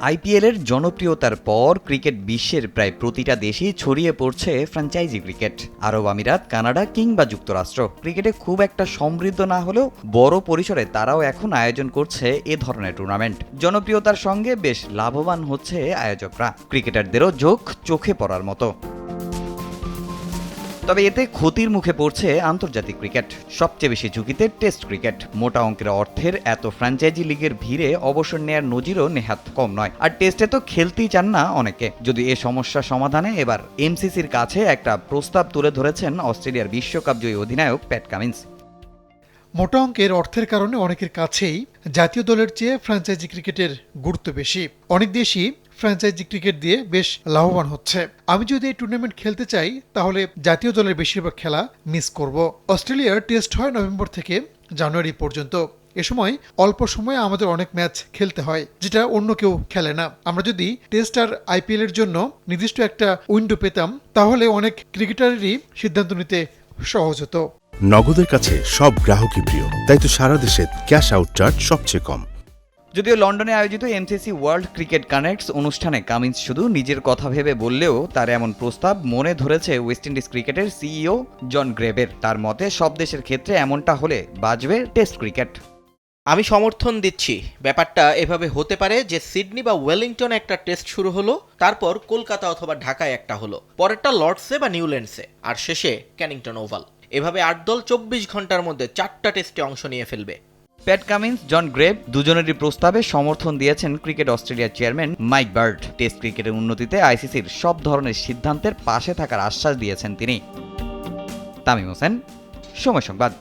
IPL এর জনপ্রিয়তার পর ক্রিকেট বিশ্বের প্রায় প্রতিটা দেশেই ছড়িয়ে পড়ছে ফ্র্যাঞ্চাইজি ক্রিকেট। আরব আমিরাত, কানাডা কিংবা যুক্তরাষ্ট্র। ক্রিকেটে খুব একটা সমৃদ্ধ না হলেও বড় পরিসরে তারাও এখন আয়োজন করছে এ ধরনের টুর্নামেন্ট। জনপ্রিয়তার সঙ্গে বেশ লাভবান হচ্ছে আয়োজকরা। ক্রিকেটারদেরও চোখ চোখে পড়ার মতো। তবে এতে ক্ষতির মুখে পড়ছে আন্তর্জাতিক ক্রিকেট। সবচেয়ে বেশি ঝুঁকিতে টেস্ট ক্রিকেট। মোটা অঙ্কের অর্থের এত ফ্র্যাঞ্চাইজি লিগের ভিড়ে অবসর নেয়ার নজিরও নেহাত কম নয়। আর টেস্টে তো খেলতেই চান না অনেকে। যদি এ সমস্যা সমাধানে এবার এমসিসির কাছে একটা প্রস্তাব তুলে ধরেছেন অস্ট্রেলিয়ার বিশ্বকাপ জয়ী অধিনায়ক প্যাট কামিন্স। মোটা অঙ্কের অর্থের কারণে অনেকের কাছেই জাতীয় দলের চেয়ে ফ্র্যাঞ্চাইজি ক্রিকেটের গুরুত্ব বেশি। অনেক দেশই ফ্র্যাঞ্চাইজি ক্রিকেট দিয়ে বেশ লাভবান হচ্ছে। আমি যদি এই টুর্নামেন্ট খেলতে চাই, তাহলে জাতীয় দলের বেশিরভাগ খেলা মিস করব। অস্ট্রেলিয়ার টেস্ট হয় নভেম্বর থেকে জানুয়ারি পর্যন্ত। এ সময় অল্প সময়ে আমাদের অনেক ম্যাচ খেলতে হয়, যেটা অন্য কেউ খেলে না। আমরা যদি টেস্ট আর আইপিএল এর জন্য নির্দিষ্ট একটা উইন্ডো পেতাম, তাহলে অনেক ক্রিকেটারেরই সিদ্ধান্ত নিতে সহজ হতো। নগদের কাছে সব গ্রাহকই প্রিয়, তাই তো সারা দেশে ক্যাশ আউট চার্জ সবচেয়ে কম। যদিও লন্ডনে আয়োজিত এমসিসি ওয়ার্ল্ড ক্রিকেট কানেক্টস অনুষ্ঠানে কামিন্স শুধু নিজের কথা ভেবে বললেও তার এমন প্রস্তাব মনে ধরেছে ওয়েস্ট ইন্ডিজ ক্রিকেটের সিইও জন গ্রেবের। তার মতে, সব দেশের ক্ষেত্রে এমনটা হলে বাজবে টেস্ট ক্রিকেট। আমি সমর্থন দিচ্ছি। ব্যাপারটা এভাবে হতে পারে যে সিডনি বা ওয়েলিংটনে একটা টেস্ট শুরু হলো, তারপর কলকাতা অথবা ঢাকায় একটা হলো, পরেরটা লর্ডসে বা নিউল্যান্ডসে, আর শেষে ক্যানিংটন ওভাল। এভাবে আট দল চব্বিশ ঘণ্টার মধ্যে চারটা টেস্টে অংশ নিয়ে ফেলবে। প্যাট কামিন্স জন গ্রেভ দুজনেরই প্রস্তাবে সমর্থন দিয়েছেন ক্রিকেট অস্ট্রেলিয়ার চেয়ারম্যান মাইক বার্ড টেস্ট ক্রিকেটের উন্নতিতে আইসিসির সব ধরনের সিদ্ধান্তের পাশে থাকার আশ্বাস দিয়েছেন তিনি। তামিম হোসেন, সময় সংবাদ।